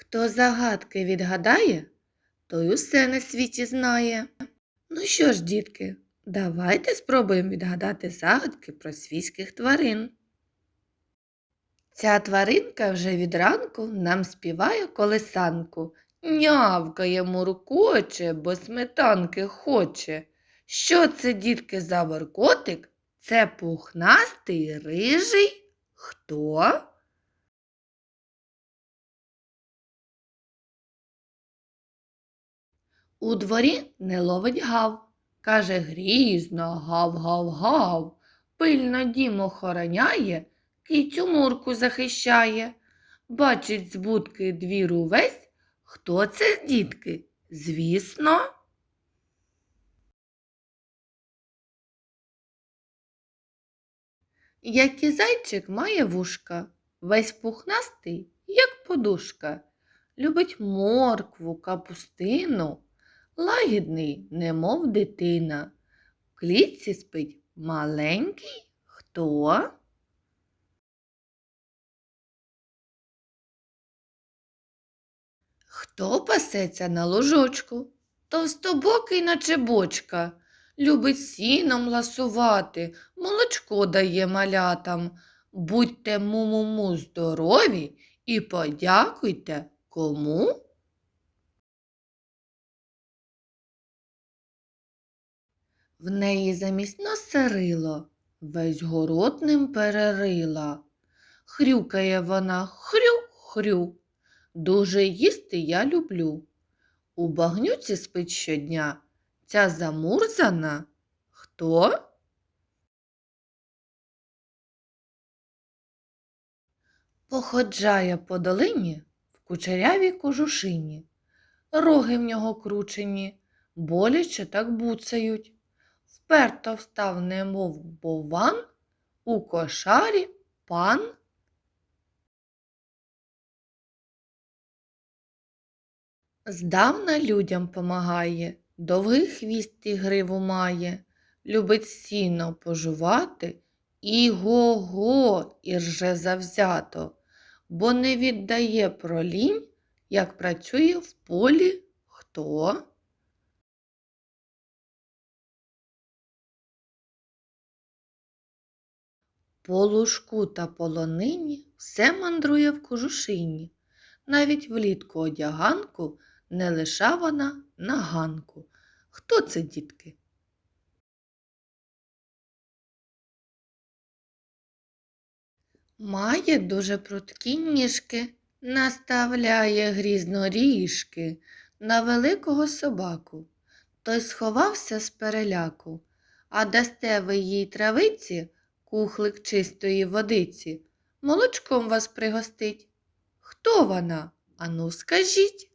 Хто загадки відгадає, той усе на світі знає. Ну що ж, дітки, давайте спробуємо відгадати загадки про свійських тварин. Ця тваринка вже від ранку нам співає колесанку, нявкає муркоче, бо сметанки хоче. Що це, дітки, за воркотик? Це пухнастий рижий. Хто? У дворі не ловить гав. Каже грізно гав-гав-гав. Пильно дім охороняє, кицю мурку захищає. Бачить з будки двір увесь. Хто це, дітки? Звісно. Як і зайчик має вушка, весь пухнастий, як подушка. Любить моркву, капустину, лагідний, немов дитина. В клітці спить маленький хто? Хто пасеться на ложочку? Товстобокий, наче бочка. Любить сіном ласувати, молочко дає малятам. Будьте му-му-му здорові і подякуйте кому? В неї замість носа рило, весь город ним перерила. Хрюкає вона хрю-хрю. Дуже їсти я люблю. У багнюці спить щодня. Ця замурзана хто? Походжає по долині в кучерявій кожушині. Роги в нього кручені, боляче так буцають. Вперто встав, немов бован, у кошарі пан. Здавна людям помагає, довгий хвіст і гриву має, любить сіно пожувати і го-го і рже завзято, бо не віддає про лінь, як працює в полі хто. По лужку та полонині все мандрує в кожушині, навіть влітку одяганку не лиша вона на ганку. Хто це, дітки? Має дуже прудкі ніжки, наставляє грізно ріжки на великого собаку. Той сховався з переляку, а дасте ви їй травиці, кухлик чистої водиці, молочком вас пригостить. Хто вона? Ану, скажіть.